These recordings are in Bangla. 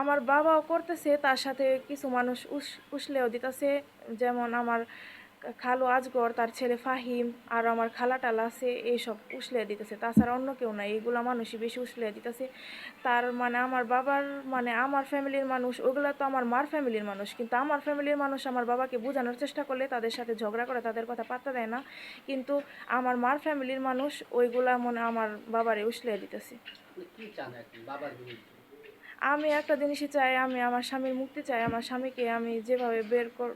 আমার বাবাও করতেছে, তার সাথে কিছু মানুষ উস, উসলেও দিতেছে। যেমন আমার খালু আজগর, তার ছেলে ফাহিম, আর আমার খালা টালা আছে, এইসব উসলে দিতেছে। তাছাড়া অন্য কেউ না এইগুলা মানুষই বেশি উসলে দিতেছে। তার মানে আমার বাবার মানে আমার ফ্যামিলির মানুষ, ওগুলা তো আমার মার ফ্যামিলির মানুষ। কিন্তু আমার ফ্যামিলির মানুষ আমার বাবাকে বোঝানোর চেষ্টা করলে তাদের সাথে ঝগড়া করে তাদের কথা পাত্তা দেয় না। কিন্তু আমার মার ফ্যামিলির মানুষ, ওইগুলা মনে আমার বাবারে উসলে দিতেছে। আমি একটা জিনিসই চাই আমি আমার স্বামীর মুক্তি চাই আমার স্বামীকে আমি যেভাবে বের কর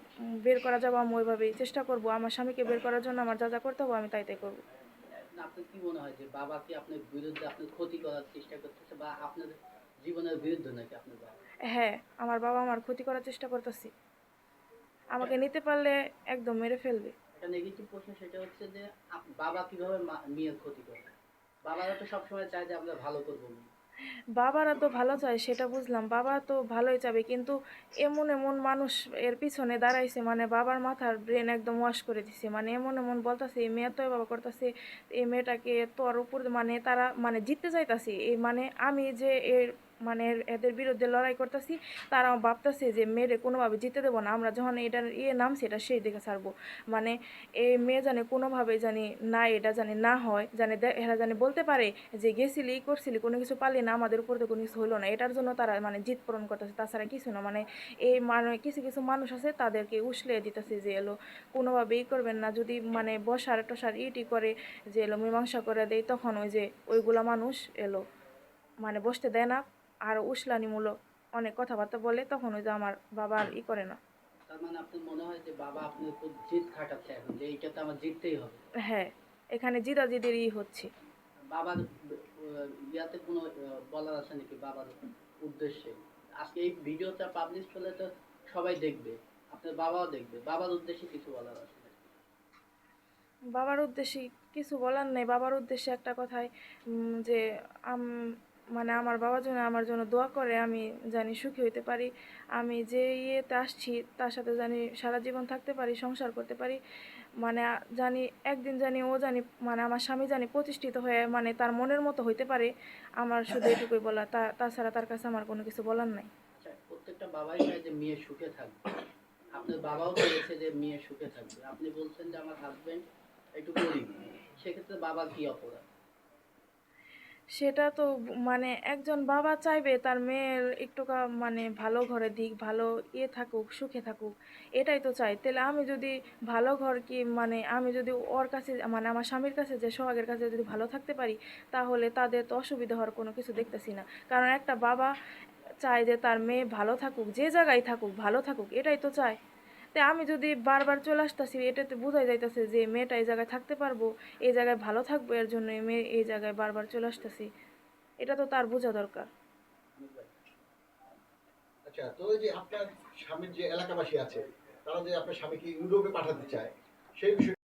বের করা যাব আমি ওইভাবেই চেষ্টা করব। আমার স্বামীকে বের করার জন্য আমার যা যা করতে হবে আমি তাই তাই করব। আপনার কি মনে হয় যে বাবাকে আপনার বিরুদ্ধে আপনি ক্ষতি করার চেষ্টা করতেছে বা আপনার জীবনের বিরুদ্ধে নাকি আপনার বাবা? হ্যাঁ আমার বাবা আমার ক্ষতি করার চেষ্টা করতেছি। আমাকে নিতে পারলে একদম মেরে ফেলবে। একটা নেগেটিভ প্রশ্ন সেটা হচ্ছে যে বাবা কীভাবে মেয়ের ক্ষতি করে? বাবারা তো সবসময় চায় যে আমরা ভালো করব। বাবারা তো ভালো চায়, সেটা বুঝলাম। বাবা তো ভালোই চাবে, কিন্তু এমন এমন মানুষ এর পিছনে দাঁড়াইছে মানে বাবার মাথার ব্রেন একদম ওয়াশ করে দিছে। মানে এমন এমন বলতাছে, এই মেয়ে তো বাবা করতেছে, এই মেয়েটাকে তোর উপর মানে তারা মানে জিততে চাইতাছে। এই মানে আমি যে এর মানে এদের বিরুদ্ধে লড়াই করতেছি তারা ভাবতেছে যে মেয়েরে কোনোভাবে জিতে দেবো না, আমরা যখন এটার ইয়ে নাম, সেটা সেই দিকে ছাড়বো। মানে এই মেয়ে জানে কোনোভাবে জানি না, এটা জানি না হয়, জানে এরা জানি বলতে পারে যে গেছিলি ই করছিলি, কোনো কিছু পারলি না, আমাদের উপর তো কোনো কিছু হলো না। এটার জন্য তারা মানে জিত পূরণ করতেছে, তাছাড়া কিছু না। মানে এই মানে কিছু কিছু মানুষ আছে, তাদেরকে উসলে দিতেছে যে এলো কোনোভাবে ই করবেন না। যদি মানে বসার, টসার ইটি করে যে এলো, মীমাংসা করে দেয়, তখন ওই যে ওইগুলা মানুষ এলো মানে বসতে দেয় না। আর উসলানিমূলক অনেক কথাবার্তা বলে তখন ওই যে আমার বাবা আর ই করে না। তার মানে আপনার মনে হয় জিদ এখন যে এইটাতে আমার জিততেই হবে? হ্যাঁ এখানে জিদাজিদের ই হচ্ছে। বাবার ইয়াতে কোনো বলার আছে নাকি বাবার উদ্দেশ্যে? আজকে এই ভিডিওটা পাবলিশ করলে তো সবাই দেখবে আপনার বাবাও দেখবে। বাবার উদ্দেশ্যে কিছু বলার আছে? বাবার উদ্দেশ্যে কিছু বলার নেই। বাবার উদ্দেশ্যে একটা কথাই যে আম- মানে আমার বাবা যেন আমার জন্য দোয়া করে, আমি জানি সুখী হইতে পারি। আমি যে ইয়েতে আসছি, তার সাথে জানি সারা জীবন থাকতে পারি, সংসার করতে পারি। মানে জানি, একদিন জানি ও জানি মানে আমার স্বামী জানি প্রতিষ্ঠিত হয়ে মানে তার মনের মতো হইতে পারে। আমার শুধু এটুকুই বলা তা, তাছাড়া তার কাছে আমার কোনো কিছু বলার নাই। আচ্ছা প্রত্যেকটা বাবাই চায় যে মেয়ে সুখে থাকবে। আপনার বাবাও বলেছে যে মেয়ে সুখে থাকবে। আপনি বলছেন যে আমার হাজবেন্ড একটু গরিব। সেক্ষেত্রে বাবার কি অপরাধ? সেটা তো মানে একজন বাবা চাইবে তার মেয়ের একটু মানে ভালো ঘরে দিক, ভালো ইয়ে থাকুক, সুখে থাকুক, এটাই তো চাই। তাহলে আমি যদি ভালো ঘর কি মানে আমি যদি ওর কাছে মানে আমার স্বামীর কাছে যে সোহাগের কাছে যদি ভালো থাকতে পারি, তাহলে তাদের তো অসুবিধা হওয়ার কোনো কিছু দেখতেছি না। কারণ একটা বাবা চায় যে তার মেয়ে ভালো থাকুক, যে জায়গায় থাকুক, ভালো থাকুক, এটাই তো চায়। তাই আমি যদি বারবার চলে আসতেছি, এটাতে বোঝাই যাইতেছে যে মেয়েটা এই জায়গায় থাকতে পারব, এই জায়গায় ভালো থাকব, এর জন্য মেয়ে এই জায়গায় বারবার চলে আসতেছি। এটা তো তার বোঝা দরকার। আচ্ছা তো যে আপনার স্বামীর যে এলাকাবাসী আছে, তারা যে আপনার স্বামীকে ইউরোপে পাঠাতে চায়, সেই বিষয়ে